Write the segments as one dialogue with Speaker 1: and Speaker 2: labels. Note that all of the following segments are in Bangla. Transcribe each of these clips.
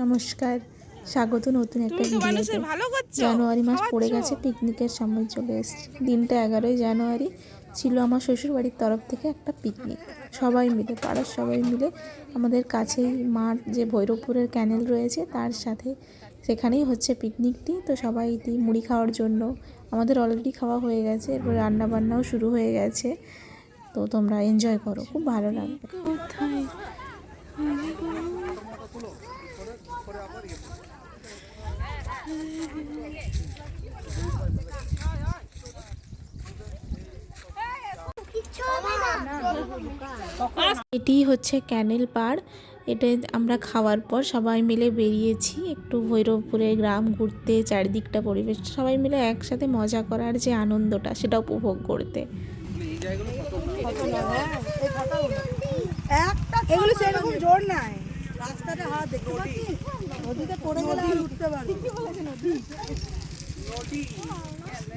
Speaker 1: নমস্কার। স্বাগত নতুন একটা ভিডিওতে। জানুয়ারি মাস পড়ে গেছে পিকনিকের সময় চলে এসেছে। দিনটা এগারোই জানুয়ারি ছিল আমার শ্বশুরবাড়ির তরফ থেকে একটা পিকনিক সবাই মিলে পাড়ার সবাই মিলে আমাদের কাছেই মাঠ যে ভৈরবপুরের ক্যানেল রয়েছে তার সাথে সেখানেই হচ্ছে পিকনিকটি তো সবাই ইতি মুড়ি খাওয়ার জন্য আমাদের অলরেডি খাওয়া হয়ে গেছে এরপর রান্নাবান্নাও শুরু হয়ে গেছে। তো তোমরা এনজয় করো খুব ভালো লাগবে। কোথায়? এটি হচ্ছে ক্যানেল পাড় এটা আমরা খাওয়ার পর সবাই মিলে বেরিয়েছি একটু ভৈরবপুরের গ্রাম ঘুরতে, চারিদিকটা পরিবেশ। সবাই মিলে একসাথে মজা করার যে আনন্দটা, সেটা উপভোগ করতে।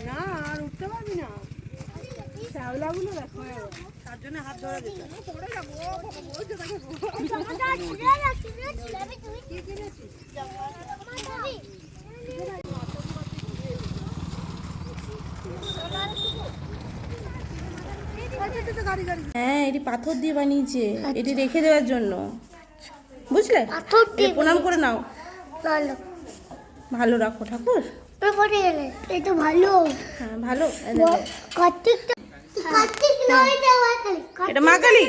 Speaker 2: না, আর উঠতে পারবি না। শ্যাওলাগুলো দেখো। তার জন্য হাত ধরা যেত। গাড়ি গাড়ি
Speaker 3: হ্যাঁ এটি পাথর দিয়ে বানিয়েছে। এটি রেখে দেওয়ার জন্য। বুঝলে?
Speaker 4: পাথর দিয়ে
Speaker 3: প্রণাম করে নাও।
Speaker 4: ভালো।
Speaker 3: ভালো রাখো ঠাকুর।
Speaker 4: এই তো ভালো।
Speaker 3: হ্যাঁ ভালো।
Speaker 4: কার্তিক কার্তিক নয় তো কালি
Speaker 3: এটা মা কালী?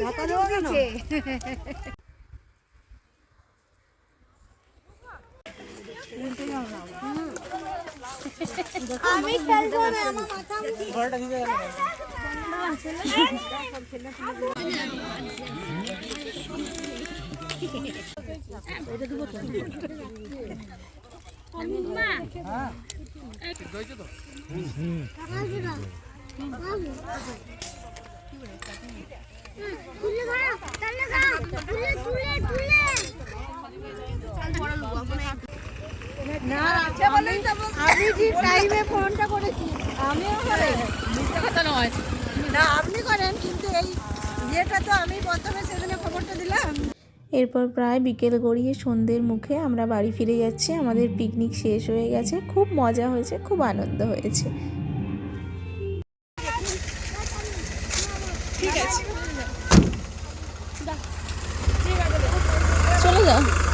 Speaker 2: ঢাকা দেওয়া কেন
Speaker 4: আমি খেলব না আমার মাথা তুলে তুলে তুলে
Speaker 2: আমি টাইমে ফোনটা করেছি আমিও কথা নয় না আপনি করেন, কিন্তু এই ইয়েটা তো আমি প্রথমে সেদিনে খবরটা দিলাম।
Speaker 1: এরপর প্রায় বিকেল গড়িয়ে সন্ধ্যের মুখে আমরা বাড়ি ফিরে যাচ্ছি। আমাদের পিকনিক শেষ হয়ে গেছে। খুব মজা হয়েছে খুব আনন্দ হয়েছে। ঠিক আছে।
Speaker 3: চলে যাও।